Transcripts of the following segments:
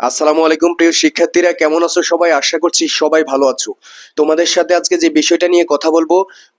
আসসালামু আলাইকুম, প্রিয় শিক্ষার্থীরা, কেমন আছো সবাই? আশা করছি সবাই ভালো আছো। তোমাদের সাথে আজকে যে বিষয়টা নিয়ে কথা বলব,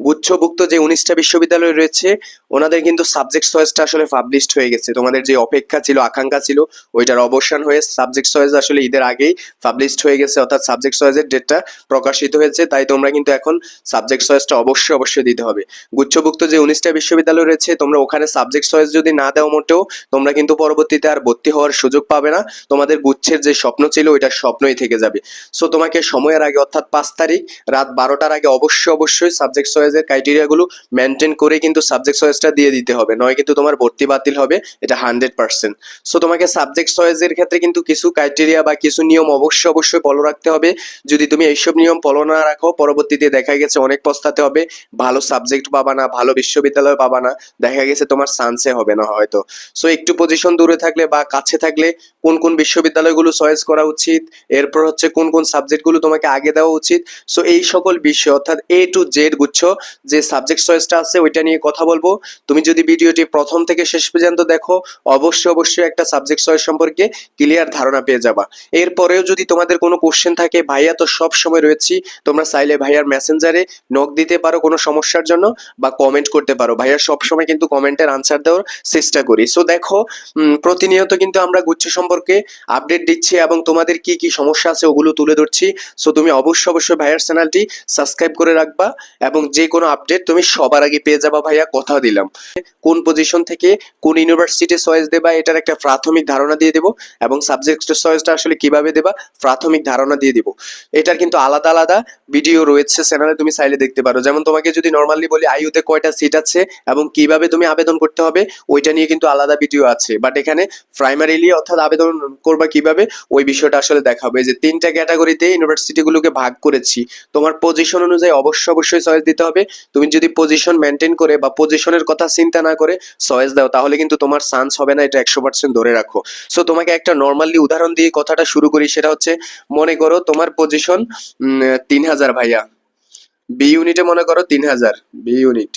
গুচ্ছভুক্ত যে উনিশটা বিশ্ববিদ্যালয় রয়েছে, ওনাদের কিন্তু সাবজেক্ট চয়েসটা আসলে পাবলিশড হয়ে গেছে। তোমাদের যে অপেক্ষা ছিল, আকাঙ্ক্ষা ছিল, ওইটার অবসান হয়ে সাবজেক্ট চয়েস আসলে ঈদের আগেই পাবলিশড হয়ে গেছে, অর্থাৎ সাবজেক্ট চয়েসের ডেটটা প্রকাশিত হয়েছে, তাই তোমরা কিন্তু এখন সাবজেক্ট চয়েসটা অবশ্যই অবশ্যই দিতে হবে। গুচ্ছভুক্ত যে উনিশটা বিশ্ববিদ্যালয় রয়েছে, তোমরা ওখানে সাবজেক্ট চয়েস যদি না দাও মোটেও, তোমরা কিন্তু পরবর্তীতে আর ভর্তি হওয়ার সুযোগ পাবে না। তোমাদের গুচ্ছের যে স্বপ্ন ছিল, ওইটা স্বপ্নই থেকে যাবে। সো তোমাকে সময়ের আগে, অর্থাৎ পাঁচ তারিখ, রাত বারোটার আগে অবশ্যই অবশ্যই সাবজেক্ট চয়েসের ক্রাইটেরিয়াগুলো মেনটেন করে কিন্তু সাবজেক্ট চয়েসটা দিয়ে দিতে হবে। নয় কিন্তু তোমার ভর্তি বাতিল হবে, এটা হান্ড্রেড পার্সেন্ট সো তোমাকে সাবজেক্ট চয়েসের ক্ষেত্রে কিন্তু কিছু ক্রাইটেরিয়া বা কিছু নিয়ম অবশ্যই অবশ্যই ফলো রাখতে হবে। যদি তুমি এইসব নিয়ম ফলো না রাখো, পরবর্তীতে দেখা গেছে অনেক পস্তাতে হবে, ভালো সাবজেক্ট পাবা না, ভালো বিশ্ববিদ্যালয় পাবা না, দেখা গেছে তোমার সানসে হবে না হয়তো। সো একটু পজিশন দূরে থাকলে বা কাছে থাকলে কোন কোন বিশ্ববিদ্যালয়গুলো চয়েস করা উচিত, এরপর হচ্ছে কোন কোন সাবজেক্টগুলো তোমাকে আগে দেওয়া উচিত। সো এই সকল বিষয়, অর্থাৎ এ টু জেড গুচ্ছ, যে সাবজেক্ট চয়েসটা আছে, ওইটা নিয়ে কথা বলব। তুমি যদি ভিডিওটি প্রথম থেকে শেষ পর্যন্ত দেখো, অবশ্যই অবশ্যই একটা সাবজেক্ট চয়েস সম্পর্কে ক্লিয়ার ধারণা পেয়ে যাবা। এরপরেও যদি তোমাদের কোনো কোশ্চেন থাকে, ভাইয়া, তো সব সময় রয়েছি, তোমরা চাইলে ভাইয়ার মেসেঞ্জারে নক দিতে পারো কোনো সমস্যার জন্য, বা কমেন্ট করতে পারো। ভাইয়া সব সময় কিন্তু কমেন্টের আনসার দেওয়ার চেষ্টা করি। সো দেখো প্রতিনিয়ত কিন্তু আমরা গুচ্ছ সম্পর্কে আপডেট দিচ্ছি এবং তোমাদের কি কি সমস্যা আছে ওগুলো তুলে ধরছি। সো তুমি অবশ্যই অবশ্যই ভাইয়ার চ্যানেলটি সাবস্ক্রাইব করে রাখবা এবং যে কোনো আপডেট তুমি সবার আগে পেয়ে যাবা ভাইয়া, কথা দিলাম। কোন পজিশন থেকে কোন ইউনিভার্সিটি চয়েস দেবা, এটার একটা প্রাথমিক ধারণা দিয়ে দেবো এবং সাবজেক্ট চয়েসটা আসলে কীভাবে দেবা, প্রাথমিক ধারণা দিয়ে দিব। এটার কিন্তু আলাদা আলাদা ভিডিও রয়েছে চ্যানেলে তুমি চাইলে দেখতে পারো। যেমন তোমাকে যদি নর্মালি বলি আইউতে কয়টা সিট আছে এবং কীভাবে তুমি আবেদন করতে হবে, ওইটা নিয়ে কিন্তু আলাদা ভিডিও আছে। বাট এখানে প্রাইমারিলি অর্থাৎ আবেদন করবা কীভাবে, ওই বিষয়টা আসলে দেখাবে। যে তিনটা ক্যাটাগরিতে ইউনিভার্সিটিগুলোকে ভাগ করেছি। তোমার পজিশন অনুযায়ী অবশ্যই অবশ্যই চয়েস দিতে হবে। তুমি যদি পজিশন মেনটেন করে বা পজিশনের কথা চিন্তা না করে চয়েস দাও, তাহলে কিন্তু তোমার চান্স হবে না এটা একশো পার্সেন্ট ধরে রাখো। সো তোমাকে একটা নর্মালি উদাহরণ দিয়ে কথাটা শুরু করি, সেটা হচ্ছে, মনে করো তোমার পজিশন তিন হাজার ভাইয়া। বি ইউনিটে মনে করো তিন হাজার বি ইউনিট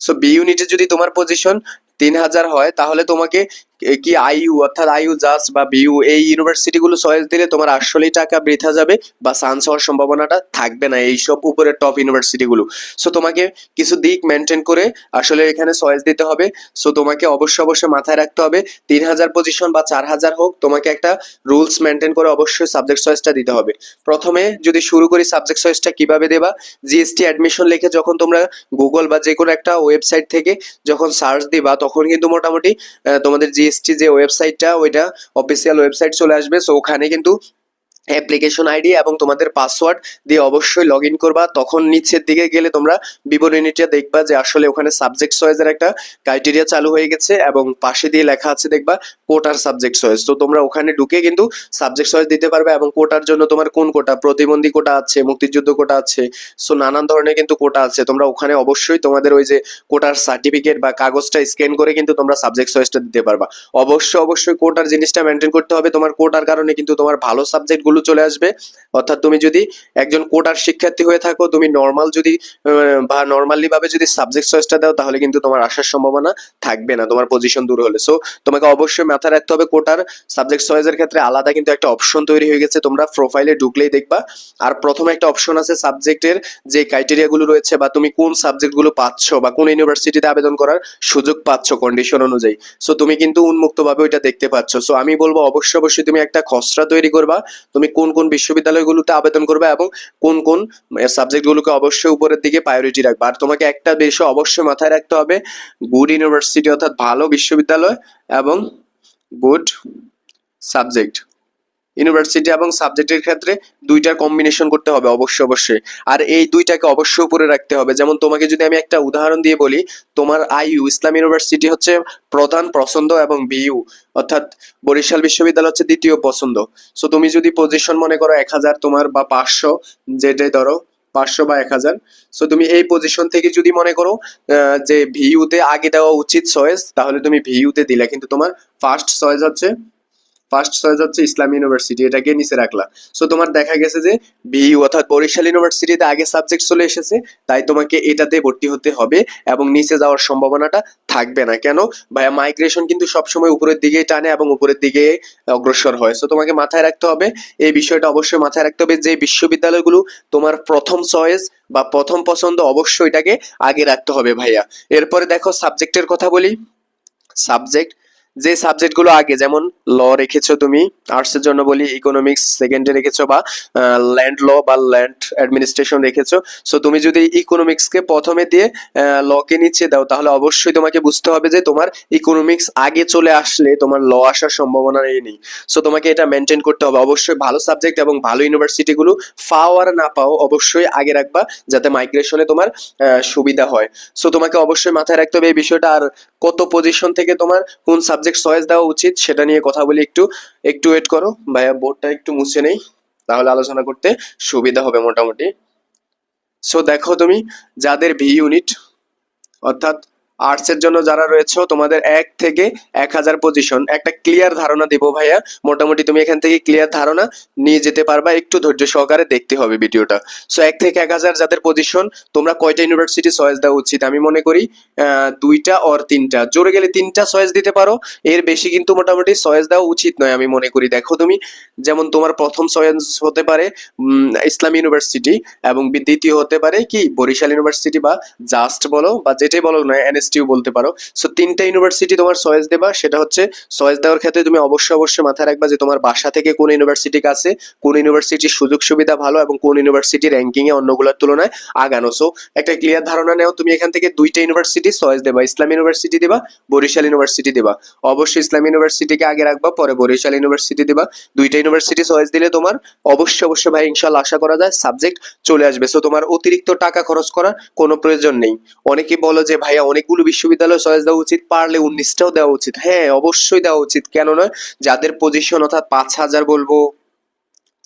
সো বি ইউনিটে যদি তোমার পজিশন তিন হাজার হয়, তাহলে তোমাকে কি আইইউ অর্থাৎ আইইউ জাস্ট বা বিইউ, এই ইউনিভার্সিটিগুলো চয়েস দিলে তোমার আসলেই টাকা বৃথা যাবে বা চান্স হওয়ার সম্ভাবনাটা থাকবে না এই সব উপরে টপ ইউনিভার্সিটিগুলো সো তোমাকে কিছু দিক মেনটেন করে আসলে এখানে চয়েস দিতে হবে। সো তোমাকে অবশ্যই অবশ্যই মাথায় রাখতে হবে। তিন হাজার পজিশন বা চার হাজার হোক, তোমাকে একটা রুলস মেনটেন করে অবশ্যই সাবজেক্ট চয়েসটা দিতে হবে। প্রথমে যদি শুরু করি সাবজেক্ট চয়েসটা কীভাবে দেবা? জিএসটি অ্যাডমিশন লিখে যখন তোমরা গুগল বা যে কোনো একটা ওয়েবসাইট থেকে যখন সার্চ দিবা, তখন কিন্তু মোটামুটি তোমাদের জিএসটি যে ওয়েবসাইটটা ওইটা অফিসিয়াল ওয়েবসাইট চলে আসবে। সো ওখানে কিন্তু অ্যাপ্লিকেশন আইডি এবং তোমাদের পাসওয়ার্ড দিয়ে অবশ্যই লগ ইন করবা। তখন নিচের দিকে গেলে তোমরা বিবরণীটা দেখবা যে আসলে ওখানে সাবজেক্ট চয়েসের একটা ক্রাইটেরিয়া চালু হয়ে গেছে এবং পাশে দিয়ে লেখা আছে দেখবা কোটার সাবজেক্ট চয়েস তো তোমরা ওখানে ঢুকে কিন্তু সাবজেক্ট চয়েস দিতে পারবে এবং কোটার জন্য তোমার কোন কোটা প্রতিবন্ধী কোটা আছে, মুক্তিযুদ্ধ কোটা আছে সো নানান ধরনের কিন্তু কোটা আছে। তোমরা ওখানে অবশ্যই তোমাদের ওই যে কোটার সার্টিফিকেট বা কাগজটা স্ক্যান করে কিন্তু তোমরা সাবজেক্ট চয়েসটা দিতে পারবা। অবশ্যই অবশ্যই কোটার জিনিসটা মেনটেন করতে হবে। তোমার কোটার কারণে কিন্তু তোমার ভালো সাবজেক্টগুলো চলে আসবে। অর্থাৎ তুমি যদি একজন কোটার শিক্ষার্থী হয়ে থাকো, তুমি নর্মাল যদি বা নর্মালি ভাবে যদি সাবজেক্ট চয়েসটা দাও, তাহলে কিন্তু তোমার আসার সম্ভাবনা থাকবে না, তোমার পজিশন দূর হলে। সো তোমাকে অবশ্যই মাথায় রাখতে হবে কোটার সাবজেক্ট চয়েসের ক্ষেত্রে আলাদা কিন্তু একটা অপশন তৈরি হয়ে গেছে, তোমরা প্রোফাইলে ঢুকলেই দেখবা। আর প্রথমে একটা অপশন আছে সাবজেক্টের যে ক্রাইটেরিয়া গুলো রয়েছে, বা তুমি কোন সাবজেক্টগুলো পাচ্ছ, বা কোন ইউনিভার্সিটিতে আবেদন করার সুযোগ পাচ্ছ কন্ডিশন অনুযায়ী। সো তুমি কিন্তু উন্মুক্ত ভাবে ওইটা দেখতে পাচ্ছ। সো আমি বলব অবশ্যই অবশ্যই তুমি একটা খসড়া তৈরি করবা। তুমি কোন কোন বিশ্ববিদ্যালয়গুলোতে আবেদন করবে এবং কোন কোন সাবজেক্টগুলোকে অবশ্যই উপরের দিকে প্রায়োরিটি রাখবে। আর তোমাকে একটা বিষয় অবশ্যই মাথায় রাখতে হবে গুড ইউনিভার্সিটি অর্থাৎ ভালো বিশ্ববিদ্যালয় এবং গুড সাবজেক্ট ইউনিভার্সিটি এবং সাবজেক্টের ক্ষেত্রে দুইটার কম্বিনেশন করতে হবে অবশ্যই অবশ্যই। আর এই দুইটাকে অবশ্যই উপরে রাখতে হবে। যেমন তোমাকে যদি আমি একটা উদাহরণ দিয়ে বলি, তোমার আইইউ, ইসলাম ইউনিভার্সিটি হচ্ছে প্রধান পছন্দ এবং বিইউ। অর্থাৎ বরিশাল বিশ্ববিদ্যালয় হচ্ছে দ্বিতীয় পছন্দ। সো তুমি যদি পজিশন মনে করো এক হাজার, তোমার বা পাঁচশো, যেটাই ধরো, পাঁচশো বা এক হাজার। সো তুমি এই পজিশন থেকে যদি মনে করো যে ভিইউতে আগে দেওয়া উচিত চয়েস তাহলে তুমি ভিইউতে দিলে। কিন্তু তোমার ফার্স্ট চয়েস হচ্ছে ফার্স্ট চয়েস হচ্ছে ইসলাম ইউনিভার্সিটি এটাকে নিচে রাখলা। সো তোমার দেখা গেছে যে বিইউ অর্থাৎ বরিশাল ইউনিভার্সিটিতে আগে সাবজেক্ট চলে এসেছে, তাই তোমাকে এটাতে ভর্তি হতে হবে এবং নিচে যাওয়ার সম্ভাবনাটা থাকবে না। কেন? ভাইয়া মাইগ্রেশন কিন্তু সবসময় উপরের দিকে টানে এবং উপরের দিকে অগ্রসর হয়। সো তোমাকে মাথায় রাখতে হবে, এই বিষয়টা অবশ্যই মাথায় রাখতে হবে যে বিশ্ববিদ্যালয়গুলো তোমার প্রথম চয়েস বা প্রথম পছন্দ অবশ্যই এটাকে আগে রাখতে হবে ভাইয়া। এরপরে দেখো সাবজেক্টের কথা বলি। সাবজেক্ট যে সাবজেক্টগুলো আগে, যেমন ল রেখেছো তুমি আর্টসের জন্য বলি ইকোনমিক্স সেকেন্ডে রেখেছো বা ল্যান্ড ল বা ল্যান্ড অ্যাডমিনিস্ট্রেশন রেখেছো। সো তুমি যদি ইকোনমিক্সকে প্রথমে দিয়ে লকে নিচে দাও, তাহলে অবশ্যই তোমাকে বুঝতে হবে যে তোমার ইকোনমিক্স আগে চলে আসলে তোমার ল আসার সম্ভাবনা নেই। সো তোমাকে এটা মেনটেন করতে হবে। অবশ্যই ভালো সাবজেক্ট এবং ভালো ইউনিভার্সিটিগুলো পাও আর না পাও, অবশ্যই আগে রাখবা, যাতে মাইগ্রেশনে তোমার সুবিধা হয়। সো তোমাকে অবশ্যই মাথায় রাখতে হবে এই বিষয়টা, আর কত পজিশন থেকে তোমার কোন সাবজেক্ট চয়েস দেওয়া উচিত, সেটা নিয়ে কথা বলি একটু। একটু ওয়েট করো, ভাইয়া বোর্ডটা একটু মুছে নেই, তাহলে আলোচনা করতে সুবিধা হবে মোটামুটি। সো দেখো তুমি, যাদের ভি ইউনিট অর্থাৎ আর্টস এর জন্য যারা রয়েছে, তোমাদের এক থেকে এক হাজার পজিশন একটা ক্লিয়ার ধারণা দেবো ভাইয়া। মোটামুটি তুমি এখান থেকে ক্লিয়ার ধারণা নিয়ে যেতে পারবা। একটু ধৈর্য সহকারে দেখতে হবে ভিডিওটা। সো এক থেকে এক হাজার যাদের পজিশন তোমরা কয়টা ইউনিভার্সিটি চয়েস দেওয়া উচিত? আমি মনে করি দুইটা অর তিনটা। জোরে গেলে তিনটা চয়েস দিতে পারো। এর বেশি কিন্তু মোটামুটি চয়েস দেওয়া উচিত নয় আমি মনে করি। দেখো তুমি, যেমন তোমার প্রথম চয়েস হতে পারে ইসলাম ইউনিভার্সিটি এবং দ্বিতীয় হতে পারে কি, বরিশাল ইউনিভার্সিটি বা জাস্ট বলো বা যেটাই বলো না এনএসটিউ বলতে পারো। সো তিনটা ইউনিভার্সিটি তোমার চয়েস দেবা, সেটা হচ্ছে চয়েস দেওয়ার ক্ষেত্রে তুমি অবশ্যই অবশ্যই মাথায় রাখবা যে তোমার বাসা থেকে কোন ইউনিভার্সিটি কাছে কোন ইউনিভার্সিটির সুযোগ সুবিধা ভালো এবং কোন ইউনিভার্সিটি র্যাঙ্কিং এ অন্যগুলোর তুলনায় আগানো। সো একটা ক্লিয়ার ধারণা নেও, তুমি এখান থেকে দুইটা ইউনিভার্সিটি চয়েস দেবা, ইসলাম ইউনিভার্সিটি দিবা, বরিশাল ইউনিভার্সিটি দিবা। অবশ্যই ইসলাম ইউনিভার্সিটিকে আগে রাখবা, পরে বরিশাল ইউনিভার্সিটি দিবা। দুইটা ইউনিভার্সিটি চয়েস দিলে তোমার অবশ্যই অবশ্যই ভাই ইনশাল্লাহ আশা করা যায় সাবজেক্ট চলে আসবে। সো তোমার অতিরিক্ত টাকা খরচ করার কোনো প্রয়োজন নেই। অনেকে বলো যে, ভাইয়া অনেকগুলো বিশ্ববিদ্যালয় চয়েস দেওয়া উচিত, পারলে উনিশটাও দেওয়া উচিত। হ্যাঁ অবশ্যই দেওয়া উচিত। কেন নয়? যাদের পজিশন অর্থাৎ পাঁচ হাজার বলব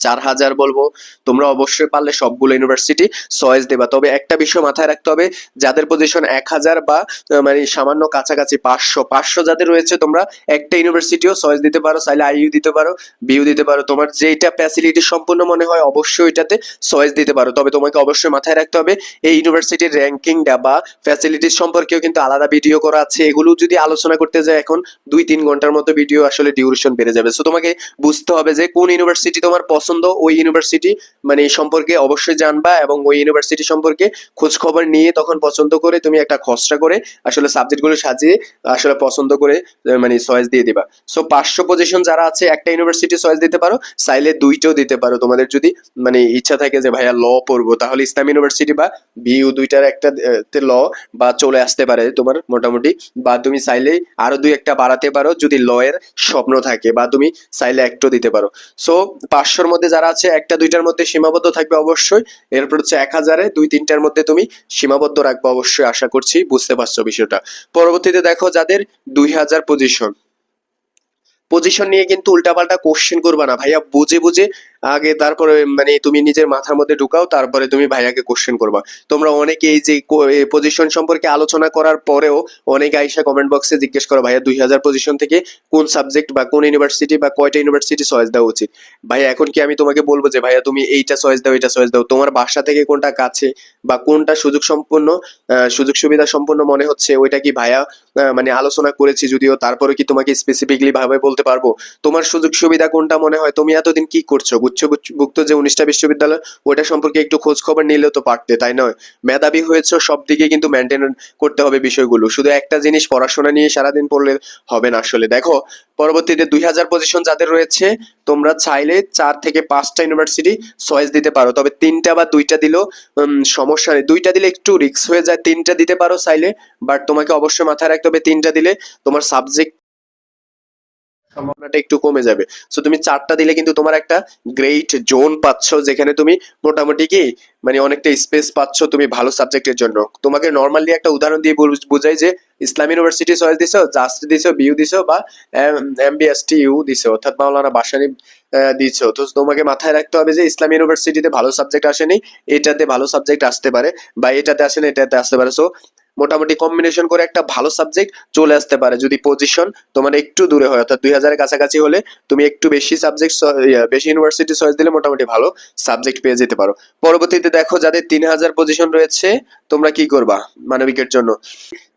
চার হাজার বলব। তোমরা অবশ্যই পারলে সবগুলো ইউনিভার্সিটি চয়েস দেবা। তবে একটা বিষয় মাথায় রাখতে হবে, যাদের পজিশন এক হাজার বা মানে সামান্য কাছাকাছি পাঁচশো পাঁচশো যাদের রয়েছে, তোমরা একটা ইউনিভার্সিটিও চয়েস দিতে পারো, চাইলে আইইউ দিতে পারো বিইউ দিতে পারো। তোমার যেটা ফ্যাসিলিটি সম্পূর্ণ মনে হয়, অবশ্যই এটাতে চয়েস দিতে পারো। তবে তোমাকে অবশ্যই মাথায় রাখতে হবে, এই ইউনিভার্সিটির র্যাঙ্কিংটা বা ফ্যাসিলিটিস সম্পর্কেও কিন্তু আলাদা ভিডিও করা আছে। এগুলো যদি আলোচনা করতে যায় এখন, দুই তিন ঘণ্টার মতো ভিডিও আসলে ডিউরেশন বেড়ে যাবে। সো তোমাকে বুঝতে হবে যে কোন ইউনিভার্সিটি তোমার পছন্দ ওই ইউনিভার্সিটি মানে সম্পর্কে অবশ্যই জানবা এবং ওই ইউনিভার্সিটি সম্পর্কে খোঁজ খবর নিয়ে তখন পছন্দ করে তুমি একটা খসড়া করে আসলে সাবজেক্টগুলো সাজিয়ে আসলে পছন্দ করে মানে চয়েস দিয়ে দিবা। সো পাঁচশো পজিশন যারা আছে, একটা ইউনিভার্সিটি চয়েস দিতে পারো, চাইলে দুইটাও দিতে পারো। তোমাদের যদি মানে ইচ্ছা থাকে যে, ভাইয়া ল পড়ব তাহলে ইসলাম ইউনিভার্সিটি বা বিইউ দুইটার একটা ল বা চলে আসতে পারে তোমার মোটামুটি। বা তুমি চাইলে আরও দুই একটা বাড়াতে পারো যদি ল এর স্বপ্ন থাকে বা তুমি চাইলে একটাও দিতে পারো। সো পাঁচশোর মধ্যে যারা আছে, একটা, দুইটার মধ্যে সীমাবদ্ধ থাকবে অবশ্যই। এরপর হচ্ছে এক হাজারে, দুই, তিনটার মধ্যে তুমি সীমাবদ্ধ রাখবে অবশ্যই, আশা করছি, বুঝতে পারছ বিষয়টা। পরবর্তীতে দেখো যাদের দুই হাজার পজিশন পজিশন নিয়ে কিন্তু উল্টাপাল্টা কোশ্চেন করবা না। ভাইয়া বুঝে বুঝে আগে তারপরে মানে তুমি নিজের মাথার মধ্যে ঢুকাও, তারপরে তুমি ভাইয়াকে কোশ্চেন করবা। তোমরা অনেকে এই যে পজিশন সম্পর্কে আলোচনা করার পরেও অনেকে আইসা কমেন্ট বক্সে জিজ্ঞেস করো, ভাইয়া, দুই হাজার পজিশন থেকে কোন সাবজেক্ট বা কোন ইউনিভার্সিটি বা কয়টা ইউনিভার্সিটি চয়েস দেওয়া উচিত? ভাইয়া, এখন কি আমি তোমাকে বলব যে, ভাইয়া, তুমি এইটা চয়েস দাও, এটা চয়েস দাও। তোমার বাসা থেকে কোনটা কাছে বা কোনটা সুযোগ সম্পন্ন সুযোগ সুবিধা সম্পন্ন মনে হচ্ছে, ওইটা কি ভাইয়া মানে আলোচনা করেছি যদিও তারপরে কি তোমাকে স্পেসিফিকলি ভাবে বলতে পারব? তোমার সুযোগ সুবিধা কোনটা মনে হয়? তুমি এতদিন কি করছ? গুচ্ছভুক্ত যে উনিশটা বিশ্ববিদ্যালয়, ওটা সম্পর্কে একটু খোঁজ খবর নিলেও তো পারতে, তাই নয়? মেধাবী হয়েছে, সব দিকে কিন্তু মেনটেন করতে হবে বিষয়গুলো। শুধু একটা জিনিস, পড়াশোনা নিয়ে সারাদিন পড়লে হবে না আসলে। দেখো, পরবর্তীতে দুই হাজার পজিশন যাদের রয়েছে, তোমরা চাইলে চার থেকে পাঁচটা ইউনিভার্সিটি চয়েস দিতে পারো। তবে তিনটা বা দুইটা দিলেও সমস্যা নেই। দুইটা দিলে একটু রিস্ক হয়ে যায়। তিনটা দিতে পারো চাইলে বাট তোমাকে অবশ্যই মাথায় রাখতে হবে তিনটা দিলে তোমার সাবজেক্ট সম্ভাবনাটা একটু কমে যাবে। সো তুমি চারটা দিলে কিন্তু তোমার একটা গ্রেট জোন পাচ্ছ, যেখানে তুমি মোটামুটি কি মানে অনেকটা স্পেস পাচ্ছ তুমি ভালো সাবজেক্টের জন্য। তোমাকে নর্মালি একটা উদাহরণ দিয়ে বুঝাই যে, ইসলাম ইউনিভার্সিটি চয়েস দিছো জাস্ট দিছো বিউ দিছো বা এমবিএসটি ইউ দিছো, অর্থাৎ মাওলানা বাসানি দিছো। তো তোমাকে মাথায় রাখতে হবে যে, ইসলাম ইউনিভার্সিটিতে ভালো সাবজেক্ট আসেনি, এটাতে ভালো সাবজেক্ট আসতে পারে বা এটাতে আসে না এটাতে আসতে পারে। সো মোটামুটি কম্বিনেশন করে একটা ভালো সাবজেক্ট চলে আসতে পারে যদি পজিশন তোমার একটু দূরে হয়, অর্থাৎ দুই হাজারের কাছাকাছি হলে তুমি একটু বেশি সাবজেক্ট বেশি ইউনিভার্সিটি চয়েস দিলে মোটামুটি ভালো সাবজেক্ট পেয়ে যেতে পারো। পরবর্তীতে দেখো যাদের তিন হাজার পজিশন রয়েছে, তোমরা কি করবা মানবিকের জন্য?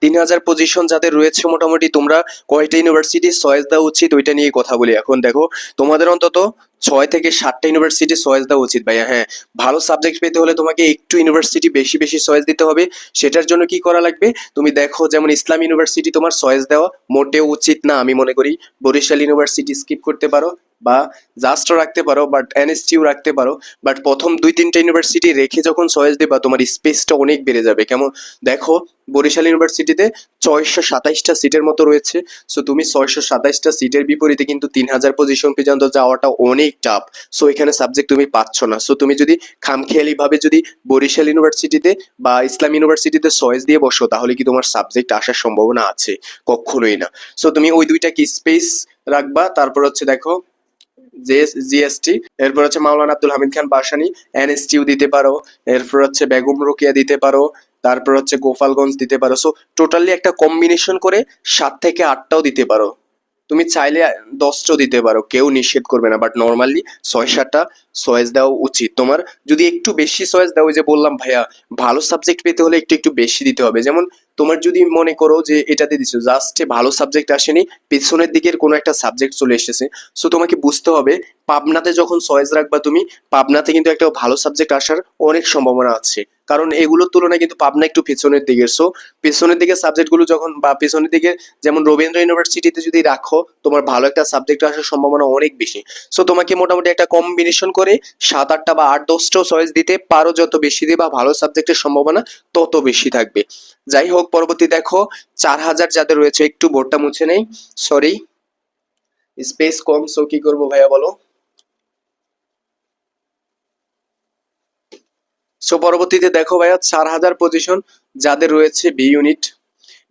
তিন হাজার পজিশন যাদের রয়েছে মোটামুটি তোমরা কয়টা ইউনিভার্সিটি চয়েস দেওয়া উচিত ওইটা নিয়ে কথা বলি। এখন দেখো, তোমাদের অন্তত ছয় থেকে সাতটা ইউনিভার্সিটি চয়েস দেওয়া উচিত ভাইয়া হ্যাঁ। ভালো সাবজেক্ট পেতে হলে তোমাকে একটু ইউনিভার্সিটি বেশি বেশি চয়েস দিতে হবে। সেটার জন্য কি করা লাগবে? তুমি দেখো, যেমন ইসলাম ইউনিভার্সিটি তোমার চয়েস দেওয়া মোটেও উচিত না, আমি মনে করি। বরিশাল ইউনিভার্সিটি স্কিপ করতে পারো। বা জাস্টও রাখতে পারো বাট এনএসটিও রাখতে পারো বাট প্রথম দুই তিনটা ইউনিভার্সিটি রেখে যখন চয়েস দেবা, তোমার স্পেসটা অনেক বেড়ে যাবে। কেমন? দেখো, বরিশাল ইউনিভার্সিটিতে ছয়শো সাতাইশটা সিটের মতো রয়েছে। সো তুমি ছয়শো সাতাইশটা সিটের বিপরীতে কিন্তু তিন হাজার পজিশন পর্যন্ত যাওয়াটা অনেক টাফ সো এখানে সাবজেক্ট তুমি পাচ্ছ না। সো তুমি যদি খামখেয়ালিভাবে যদি বরিশাল ইউনিভার্সিটিতে বা ইসলাম ইউনিভার্সিটিতে চয়েস দিয়ে বসো, তাহলে কি তোমার সাবজেক্ট আসার সম্ভাবনা আছে? কখনোই না। সো তুমি ওই দুইটা কি স্পেস রাখবা, তারপর হচ্ছে দেখো জিএসটি। এরপর হচ্ছে মাওলানা আব্দুল হামিদ খান বাসানি এনএসটিউ দিতে পারো। এরপর হচ্ছে বেগম রোকিয়া দিতে পারো। তারপর হচ্ছে গোপালগঞ্জ দিতে পারো। সো টোটালি একটা কম্বিনেশন করে সাত থেকে আটটাও দিতে পারো। তুমি চাইলে দশটাও দিতে পারো, কেউ নিষেধ করবে না বাট নর্মালি ছয় সাতটা চয়েস দেওয়া উচিত। তোমার যদি একটু বেশি চয়েস দাও যে বললাম ভাইয়া, ভালো সাবজেক্ট পেতে হলে একটু একটু বেশি দিতে হবে। যেমন তোমার যদি মনে করো যে এটাতে দিছো জাস্টে ভালো সাবজেক্ট আসেনি, পেছনের দিকের কোনো একটা সাবজেক্ট চলে এসেছে সো তোমাকে বুঝতে হবে, পাবনাতে যখন চয়েস রাখবা তুমি, পাবনাতে কিন্তু একটা ভালো সাবজেক্ট আসার অনেক সম্ভাবনা আছে। কারণ এগুলোর তুলনায় কিন্তু পাবনা একটু পেছনের দিকে সো পেছনের দিকে সাবজেক্টগুলো যখন বা পেছনের দিকে যেমন রবীন্দ্র ইউনিভার্সিটিতে যদি রাখো, তোমার ভালো একটা সাবজেক্ট আসার সম্ভাবনা অনেক বেশি। সো তোমাকে মোটামুটি একটা কম্বিনেশন করে সাত আটটা বা আট দশটাও চয়েস দিতে পারো, যত বেশি দিবা ভালো সাবজেক্টের সম্ভাবনা তত বেশি থাকবে। যাই হোক, পরবর্তী দেখো, চার হাজার যাদের রয়েছে, একটু বোর্ডটা মুছে নেই। সরি স্পেস কম সো কি করব ভাইয়া বলো? সো পরবর্তীতে দেখো ভাইয়া, চার হাজার পজিশন যাদের রয়েছে বি ইউনিট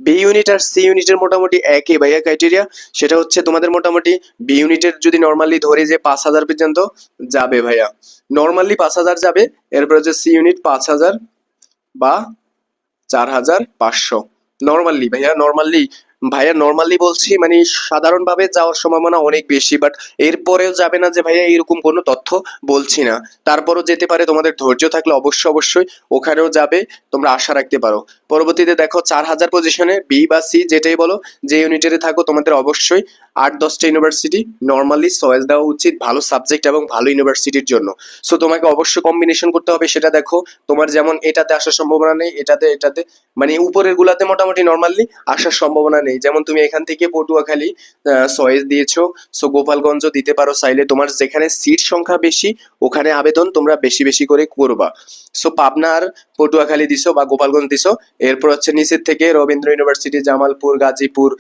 বি ইউনিট আর সি ইউনিটের মোটামুটি একই ভাইয়া ক্রাইটেরিয়া সেটা হচ্ছে তোমাদের মোটামুটি বি ইউনিটের যদি নর্মালি ধরে যে পাঁচ হাজার পর্যন্ত যাবে ভাইয়া। নর্মালি পাঁচ হাজার যাবে, এরপর হচ্ছে সি ইউনিট পাঁচ হাজার বা চার হাজার পাঁচশো। নর্মালি ভাইয়া নর্মালি ভাইয়া নর্মালি বলছি মানে সাধারণভাবে যাওয়ার সম্ভাবনা অনেক বেশি বাট এরপরেও যাবে না যে ভাইয়া এরকম কোনো তথ্য বলছি না। তারপরও যেতে পারে, তোমাদের ধৈর্য থাকলে অবশ্যই অবশ্যই ওখানেও যাবে, তোমরা আশা রাখতে পারো। পরবর্তীতে দেখো, চার হাজার পজিশনে বি বা সি যেটাই বলো, যে ইউনিটের থাকো, তোমাদের অবশ্যই আট, দশটা ইউনিভার্সিটি নর্মালি চয়েস দেওয়া উচিত, ভালো সাবজেক্ট এবং ভালো ইউনিভার্সিটির জন্য। সো তোমাকে অবশ্যই কম্বিনেশন করতে হবে, সেটা দেখো। তোমার যেমন এটাতে আসার সম্ভাবনা নেই, এটাতে এটাতে মানে উপরের গুলাতে মোটামুটি নর্মালি আসার সম্ভাবনা নেই। যেমন তুমি এখান থেকে পটুয়াখালী সয়েজ দিয়েছ সো গোপালগঞ্জ দিতে পারো চাইলে। তোমার যেখানে সিট সংখ্যা বেশি, ওখানে আবেদন তোমরা বেশি বেশি করে করবা। সো পাবনার পটুয়াখালী দিছো বা গোপালগঞ্জ দিছো। এরপর হচ্ছে নিচের থেকে রবীন্দ্র ইউনিভার্সিটি, জামালপুর, গাজীপুর,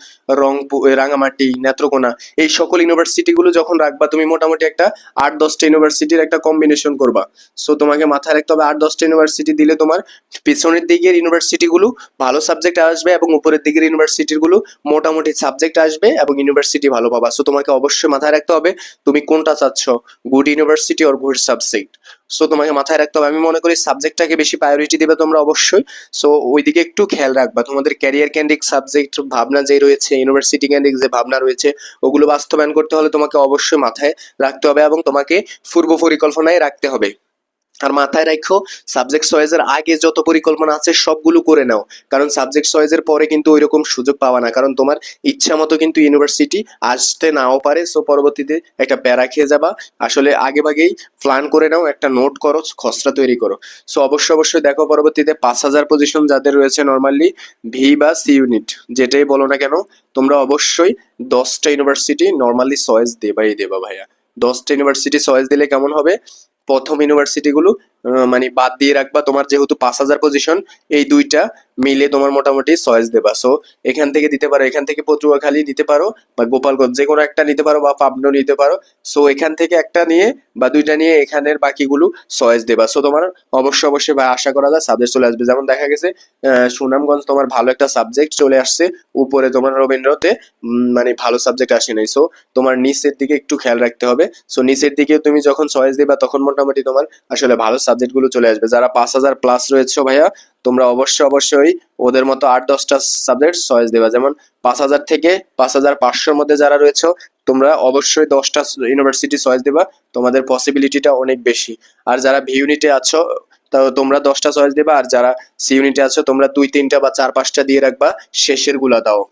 রংপুর রাঙামাটি, নেত্রকোনা। এই সকল ইউনিভার্সিটিগুলো যখন রাখবা, তুমি মোটামুটি একটা আট, দশটা ইউনিভার্সিটির একটা কম্বিনেশন করবা। সো তোমাকে মাথায় রাখতে হবে, আট, দশটা ইউনিভার্সিটি দিলে তোমার পিছনের দিকের ইউনিভার্সিটিগুলো ভালো সাবজেক্ট আসবে এবং উপরের দিকের ইউনিভার্সিটিগুলো মোটামুটি সাবজেক্ট আসবে এবং ইউনিভার্সিটি ভালো পাবা। সো তোমাকে অবশ্যই মাথায় রাখতে হবে, তুমি কোনটা চাচ্ছ good university or good subject so তোমাকে মাথায় রাখতে হবে। আমি মনে করি সাবজেক্টটাকে বেশি প্রায়োরিটি দেবে তোমরা অবশ্যই। সো ওইদিকে একটু খেয়াল রাখবা। তোমাদের ক্যারিয়ার ক্যান্ডিক সাবজেক্ট ভাবনা যে রয়েছে ইউনিভার্সিটি ক্যান্ডিক যে ভাবনা রয়েছে, ওগুলো বাস্তবায়ন করতে হলে তোমাকে অবশ্যই মাথায় রাখতে হবে এবং তোমাকে পূর্ব পরিকল্পনায় রাখতে হবে। আর মাথায় রাখো সাবজেক্ট চয়েসের আগে যত পরিকল্পনা আছে সবগুলো করে নাও। কারণ সাবজেক্ট চয়েসের পরে কিন্তু ওইরকম সুযোগ পাওয়া না। কারণ তোমার ইচ্ছা মতো কিন্তু ইউনিভার্সিটি আসতে নাও পারে সো পরবর্তীতে একটা প্যারা খেয়ে যাবা। আসলে আগে ভাগেই প্ল্যান করে নাও, একটা নোট করো, খসড়া তৈরি করো। সো অবশ্যই অবশ্যই দেখো পরবর্তীতে পাঁচ হাজার পজিশন যাদের রয়েছে নর্মালি ভি বা সি ইউনিট যেটাই বলো না কেন, তোমরা অবশ্যই দশটা ইউনিভার্সিটি নর্মালি চয়েস দেবাই দেবা ভাইয়া। দশটা ইউনিভার্সিটি চয়েস দিলে কেমন হবে? প্রথম ইউনিভার্সিটিগুলো মানে বাদ দিয়ে রাখবা তোমার যেহেতু পাঁচ হাজার পজিশন এই দুইটা মিলে তোমার মোটামুটি চয়েস দেবা। সো এখান থেকে দিতে পারো, এখান থেকে পটুয়াখালী দিতে পারো বা গোপালগঞ্জ, যে কোনো একটা নিতে পারো বা পাবনা নিতে পারো। সো এখান থেকে একটা নিয়ে বা দুইটা নিয়ে এখানের বাকিগুলো চয়েস দেবা। সো তোমার অবশ্যই অবশ্যই বা আশা করা যায় সাবজেক্ট চলে আসবে। যেমন দেখা গেছে সুনামগঞ্জ তোমার ভালো একটা সাবজেক্ট চলে আসছে। উপরে তোমার রবীন্দ্রতে মানে ভালো সাবজেক্ট আসে নাই। সো তোমার নিচের দিকে একটু খেয়াল রাখতে হবে। সো নিচের দিকে তুমি যখন চয়েস দিবা, তখন মোটামুটি তোমার আসলে ভালো সাবজেক্টগুলো চলে আসবে। যারা পাঁচ হাজার প্লাস রয়েছে ভাইয়া, তোমরা অবশ্যই অবশ্যই ওদের মতো আট দশটা সাবজেক্ট চয়েস দেবা। যেমন পাঁচ হাজার থেকে পাঁচ হাজার পাঁচশোর মধ্যে যারা রয়েছে, তোমরা অবশ্যই দশটা ইউনিভার্সিটি চয়েস দেবা। তোমাদের পসিবিলিটিটা অনেক বেশি। আর যারা ভি ইউনিটে আছো, তো তোমরা দশটা চয়েস দেবা। আর যারা সি ইউনিটে আছো, তোমরা দুই, তিনটা বা চার, পাঁচটা দিয়ে রাখবা। শেষেরগুলা দাও।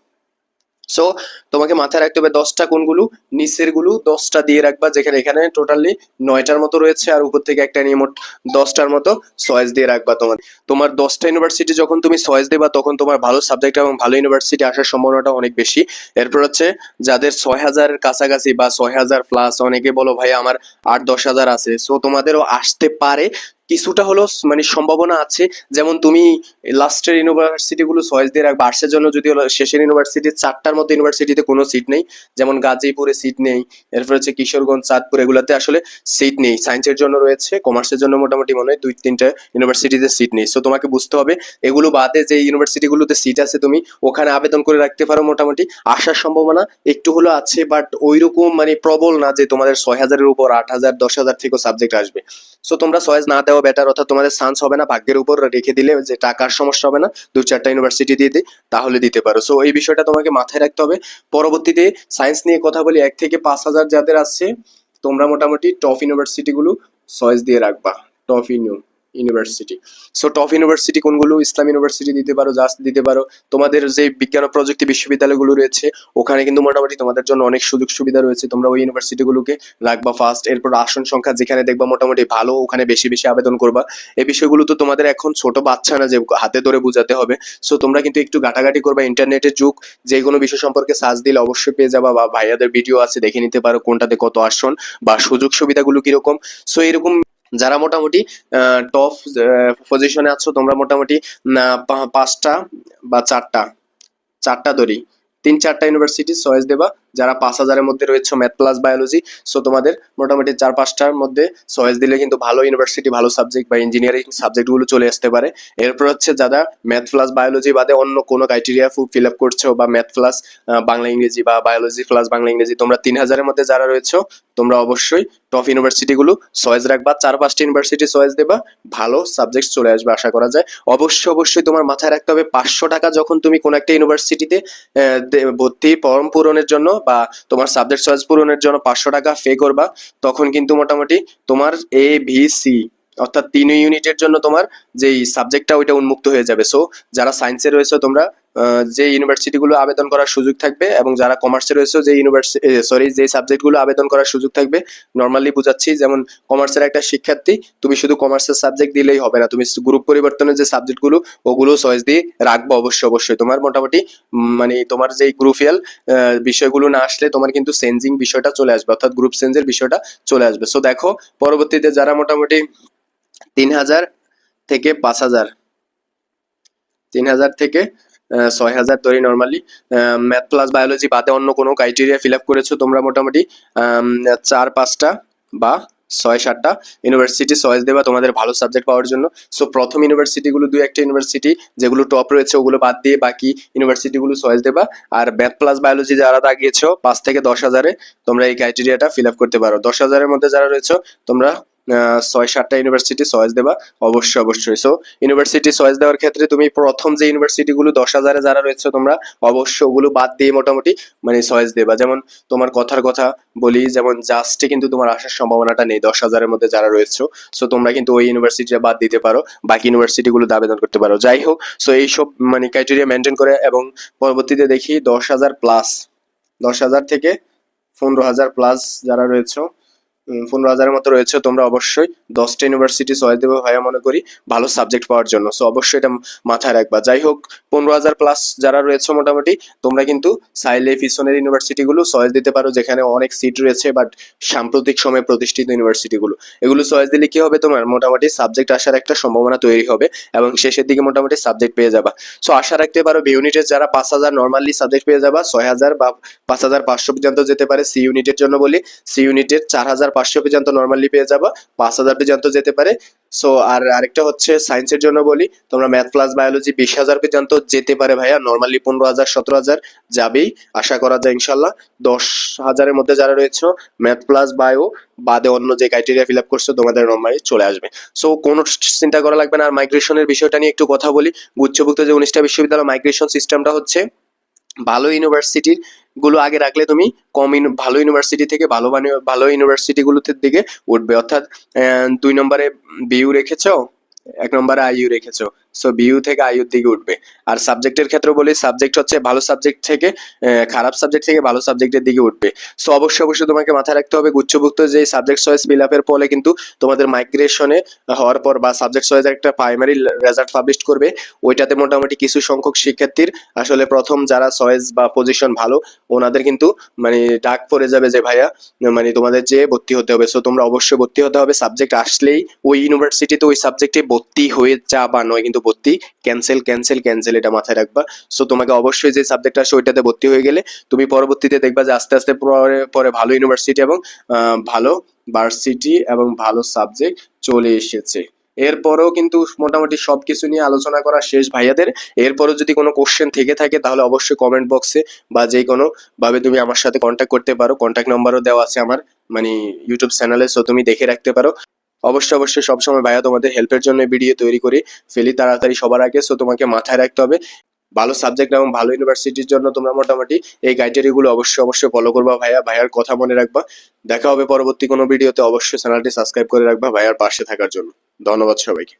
সো তোমাকে মাথায় রাখতে হবে দশটা কোনগুলো নিচেরগুলো দশটা দিয়ে রাখবা, যেখানে এখানে টোটালি নয়টার মতো রয়েছে আর উপর থেকে একটা নিয়ে মোট দশটার মতো চয়েস দিয়ে রাখবা তোমার তোমার দশটা ইউনিভার্সিটি যখন তুমি চয়েস দেবা, তখন তোমার ভালো সাবজেক্ট এবং ভালো ইউনিভার্সিটি আসার সম্ভাবনাটা অনেক বেশি। এরপর হচ্ছে যাদের ছয় হাজারের কাছাকাছি বা ছয় হাজার প্লাস অনেকে বলো, ভাই, আমার আট, দশ হাজার আছে। সো তোমাদেরও আসতে পারে। কিছুটা হলো মানে সম্ভাবনা আছে। যেমন তুমি লাস্টের ইউনিভার্সিটি গুলো চয়েস দিয়ে রাখবে আর্টসের জন্য যদি হলো শেষের ইউনিভার্সিটি চারটার মতো ইউনিভার্সিটিতে কোনো সিট নেই। যেমন গাজীপুরে সিট নেই, এরপর হচ্ছে কিশোরগঞ্জ, চাঁদপুর, এগুলোতে আসলে সিট নেই। সায়েন্সের জন্য রয়েছে কমার্সের জন্য মোটামুটি মনে হয় দুই তিনটা ইউনিভার্সিটিতে সিট নেই। সো তোমাকে বুঝতে হবে, এগুলো বাদে যে ইউনিভার্সিটিগুলোতে সিট আছে তুমি, ওখানে আবেদন করে রাখতে পারো মোটামুটি। আসার সম্ভাবনা একটু হলো আছে বাট ওইরকম মানে প্রবল না যে তোমাদের ছয় হাজারের উপর আট হাজার, দশ হাজার থেকেও সাবজেক্ট আসবে। সো তোমরা চয়েস না দেওয়া বেটার অর্থাৎ তোমাদের চান্স হবে না, ভাগ্যের উপর রেখে দিলে যে টাকার সমস্যা হবে না, দু চারটা ইউনিভার্সিটি দিয়ে দিই তাহলে দিতে পারো। সো এই বিষয়টা তোমাকে মাথায় রাখতে হবে। পরবর্তীতে সায়েন্স নিয়ে কথা বলি, এক থেকে পাঁচ হাজার যাদের আসছে, তোমরা মোটামুটি টপ ইউনিভার্সিটিগুলো চয়েস দিয়ে রাখবা, টপ ইউনিউ ইউনিভার্সিটি। সো টপ ইউনিভার্সিটি কোনগুলো? ইসলাম ইউনিভার্সিটি দিতে পারো জাস্ট দিতে পারো। তোমাদের যে বিজ্ঞান ও প্রযুক্তি বিশ্ববিদ্যালয়গুলো রয়েছে, ওখানে কিন্তু মোটামুটি তোমাদের জন্য অনেক সুযোগ সুবিধা রয়েছে। তোমরা ওই ইউনিভার্সিটিগুলোকে রাখবা ফার্স্ট এরপর আসন সংখ্যা যেখানে দেখবা মোটামুটি ভালো, ওখানে বেশি বেশি আবেদন করবা। এই বিষয়গুলো তো তোমাদের এখন ছোট বাচ্চা না যে হাতে ধরে বোঝাতে হবে। সো তোমরা কিন্তু একটু ঘাটাঘাটি করবা ইন্টারনেটের যুগ। যে কোনো বিষয় সম্পর্কে সার্চ দিলে অবশ্যই পেয়ে যাবা বা ভাইয়াদের ভিডিও আছে, দেখে নিতে পারো কোনটাতে কত আসন বা সুযোগ সুবিধাগুলো কীরকম। সো এরকম যারা মোটামুটি টপ পজিশনে আছো, তোমরা মোটামুটি পাঁচটা বা চারটা চারটা ধরি তিন চারটা ইউনিভার্সিটি চয়েস দেবা। যারা পাঁচ হাজারের মধ্যে রয়েছে ম্যাথ প্লাস বায়োলজি সো তোমাদের মোটামুটি চার পাঁচটার মধ্যে চয়েস দিলে কিন্তু ভালো ইউনিভার্সিটি ভালো সাবজেক্ট বা ইঞ্জিনিয়ারিং সাবজেক্টগুলো চলে আসতে পারে। এরপর হচ্ছে যারা ম্যাথ প্লাস বায়োলজি বাদে অন্য কোনো ক্রাইটেরিয়া ফিল আপ করছ বা ম্যাথ প্লাস বাংলা ইংরেজি বা বায়োলজি প্লাস বাংলা ইংরেজি, তোমরা তিন হাজারের মধ্যে যারা রয়েছে, তোমরা অবশ্যই টপ ইউনিভার্সিটিগুলো চয়েস রাখবা, চার পাঁচটা ইউনিভার্সিটি চয়েস দেবা, ভালো সাবজেক্ট চলে আসবে আশা করা যায়। অবশ্যই অবশ্যই তোমার মাথায় রাখতে হবে, পাঁচশো টাকা যখন তুমি কোনো একটা ইউনিভার্সিটিতে ভর্তি ফর্ম পূরণের জন্য বা তোমার সাবজেক্ট চয়েস পূরণের জন্য পাঁচশো টাকা পে করবা, তখন কিন্তু মোটামুটি তোমার এ ভি সি অর্থাৎ তিন ইউনিটের জন্য তোমার যেই সাবজেক্টটা, ওইটা উন্মুক্ত হয়ে যাবে। সো যারা সায়েন্সে রয়েছে, তোমরা যে ইউনিভার্সিটিগুলো আবেদন করার সুযোগ থাকবে এবং যারা কমার্সে রয়েছে, যে ইউনিভার্সিটি সরি যে সাবজেক্টগুলো আবেদন করার সুযোগ থাকবে নর্মালি বুঝাচ্ছি, যেমন কমার্সের একটা শিক্ষার্থী, তুমি শুধু কমার্সের সাবজেক্ট দিলেই হবে না। তুমি গ্রুপ পরিবর্তনের যে সাবজেক্টগুলো ওগুলো চয়েস দিয়ে রাখব অবশ্যই অবশ্যই। তোমার মোটামুটি মানে তোমার যে গ্রুপিয়াল বিষয়গুলো না আসলে তোমার কিন্তু চেঞ্জিং বিষয়টা চলে আসবে, অর্থাৎ গ্রুপ চেঞ্জের বিষয়টা চলে আসবে। সো দেখো, পরবর্তীতে যারা মোটামুটি তিন হাজার থেকে পাঁচ হাজার তিন হাজার থেকে ছয় হাজার ধরি নর্মালি ম্যাথ প্লাস বায়োলজি বাদে অন্য কোনো ক্রাইটেরিয়া ফিল আপ করেছ তোমরা মোটামুটি চার, পাঁচটা বা ছয়, সাতটা ইউনিভার্সিটি চয়েস দেবা তোমাদের ভালো সাবজেক্ট পাওয়ার জন্য। সো প্রথম ইউনিভার্সিটিগুলো দুই একটা ইউনিভার্সিটি যেগুলো টপ রয়েছে ওগুলো বাদ দিয়ে বাকি ইউনিভার্সিটিগুলো চয়েস দেবা। আর ম্যাথ প্লাস বায়োলজি যারা দাগিয়েছো, পাঁচ থেকে দশ হাজারে তোমরা এই ক্রাইটেরিয়াটা ফিল আপ করতে পারো। দশ হাজারের মধ্যে যারা রয়েছে, তোমরা ছয় সাতটা ইউনিভার্সিটি চয়েস দেবা, অবশ্যই অবশ্যই। সো ইউনিভার্সিটি চয়েস দেওয়ার ক্ষেত্রে তুমি প্রথম যে ইউনিভার্সিটিগুলো দশ হাজারে যারা রয়েছে তোমরা, অবশ্যই ওগুলো বাদ দিয়ে মোটামুটি মানে চয়েস দেবা। যেমন তোমার কথার কথা বলি, যেমন জাস্টে কিন্তু তোমার আসার সম্ভাবনাটা নেই দশ হাজারের মধ্যে যারা রয়েছে। সো তোমরা কিন্তু ওই ইউনিভার্সিটিটা বাদ দিতে পারো, বাকি ইউনিভার্সিটিগুলোতে আবেদন করতে পারো। যাই হোক সো এইসব মানে ক্রাইটেরিয়া মেনটেন করে এবং পরবর্তীতে দেখি দশ হাজার প্লাস দশ হাজার থেকে পনেরো হাজার প্লাস যারা রয়েছে পনেরো হাজারের মতো রয়েছে, তোমরা অবশ্যই দশটা ইউনিভার্সিটি চয়েস দেবে ভাইয়া মনে করি, ভালো সাবজেক্ট পাওয়ার জন্য। সো অবশ্যই এটা মাথায় রাখবা। যাই হোক, পনেরো হাজার প্লাস যারা রয়েছে মোটামুটি, তোমরা কিন্তু সাইলে পিছনের ইউনিভার্সিটিগুলো চয়েস দিতে পারো, যেখানে অনেক সিট রয়েছে বাট সাম্প্রতিক সময়ে প্রতিষ্ঠিত ইউনিভার্সিটিগুলো এগুলো চয়েস দিলে কি হবে তোমার? মোটামুটি সাবজেক্ট আসার একটা সম্ভাবনা তৈরি হবে, এবং শেষের দিকে মোটামুটি সাবজেক্ট পেয়ে যাবা। সো আশা রাখতে পারো বি ইউনিটের যারা পাঁচ হাজার নর্মালি সাবজেক্ট পেয়ে যাবা, ছয় হাজার বা পাঁচ হাজার পাঁচশো পর্যন্ত যেতে পারে সি ইউনিটের জন্য বলি। সি ইউনিটের চার হাজার পাঁচশো পর্যন্ত নর্মালি পেয়ে যাবা, পাঁচ হাজার পর্যন্ত যেতে পারে। সো আর আরেকটা হচ্ছে সায়েন্সের জন্য বলি, তোমরা ম্যাথ প্লাস বায়োলজি বিশ হাজার পর্যন্ত যেতে পারে ভাইয়া নর্মালি পনেরো হাজার, সতেরো হাজার যাবেই, আশা করা যায় ইনশাল্লাহ দশ হাজারের মধ্যে যারা রয়েছে ম্যাথ প্লাস বায়ো বাদে অন্য যে ক্রাইটেরিয়া ফিল আপ করছ, তোমাদের নর্মালি চলে আসবে। সো কোনো চিন্তা করা লাগবে না। আর মাইগ্রেশনের বিষয়টা নিয়ে একটু কথা বলি। গুচ্ছভুক্ত যে উনিশটা বিশ্ববিদ্যালয় মাইগ্রেশন সিস্টেমটা হচ্ছে ভালো ইউনিভার্সিটিরগুলো আগে রাখলে তুমি কম ভালো ইউনিভার্সিটি থেকে ভালো মানে ভালো ইউনিভার্সিটি গুলোতে দিকে উঠবে। অর্থাৎ দুই নম্বরে বিইউ রেখেছো, এক নম্বরে আইইউ রেখেছো। সো বিইউ থেকে আইইউর দিকে উঠবে। আর সাবজেক্টের ক্ষেত্রে বলি সাবজেক্ট হচ্ছে ভালো সাবজেক্ট থেকে খারাপ সাবজেক্ট থেকে ভালো সাবজেক্টের দিকে উঠবে। সো অবশ্যই অবশ্যই তোমাকে মাথায় রাখতে হবে, গুচ্ছভুক্ত যে সাবজেক্ট চয়েস ফিল আপের ফলে কিন্তু তোমাদের মাইগ্রেশনে হওয়ার পর বা সাবজেক্ট চয়েস একটা প্রাইমারি রেজাল্ট পাবলিশ করবে, ওইটাতে মোটামুটি কিছু সংখ্যক শিক্ষার্থীর আসলে প্রথম যারা চয়েস বা পজিশন ভালো, ওনাদের কিন্তু মানে ডাক পড়ে যাবে যে, ভাইয়া মানে তোমাদের যে ভর্তি হতে হবে। সো তোমরা অবশ্যই ভর্তি হতে হবে। সাবজেক্ট আসলেই ওই ইউনিভার্সিটিতে ওই সাবজেক্টে ভর্তি হয়ে যা বা নয় কিন্তু ভর্তি। ক্যান্সেল ক্যান্সেল ক্যান্সেল এটা মাথায় রাখবা। সো তোমাকে অবশ্যই যে সাবজেক্ট আসে ওইটাতে ভর্তি হয়ে গেলে তুমি পরবর্তীতে দেখবা যে আস্তে আস্তে পরে পরে ভালো ইউনিভার্সিটি এবং ভালো ভার্সিটি এবং ভালো সাবজেক্ট চলে এসেছে। এরপরেও কিন্তু মোটামুটি সবকিছু নিয়ে আলোচনা করা শেষ ভাইয়াদের। এরপরও যদি কোনো কোশ্চেন থেকে থাকে তাহলে অবশ্যই কমেন্ট বক্সে বা যে কোনো ভাবে তুমি আমার সাথে কন্ট্যাক্ট করতে পারো। কন্ট্যাক্ট নাম্বারও দেওয়া আছে আমার মানে ইউটিউব চ্যানেলে সো তুমি দেখে রাখতে পারো। অবশ্যই অবশ্যই সবসময় ভাইয়া তোমাদের হেল্পের জন্য ভিডিও তৈরি করে। ফেলি তাড়াতাড়ি সবার আগে সো তোমাকে মাথায় রাখতে হবে। ভালো সাবজেক্ট এবং ভালো ইউনিভার্সিটির জন্য তোমরা মোটামুটি এই ক্রাইটেরিয়াগুলো অবশ্যই অবশ্যই ফলো করবা ভাইয়া, ভাইয়ার কথা মনে রাখবা। দেখা হবে পরবর্তী কোনো ভিডিওতে অবশ্যই চ্যানেলটি সাবস্ক্রাইব করে রাখবা ভাইয়ার পাশে থাকার জন্য। ধন্যবাদ সবাইকে।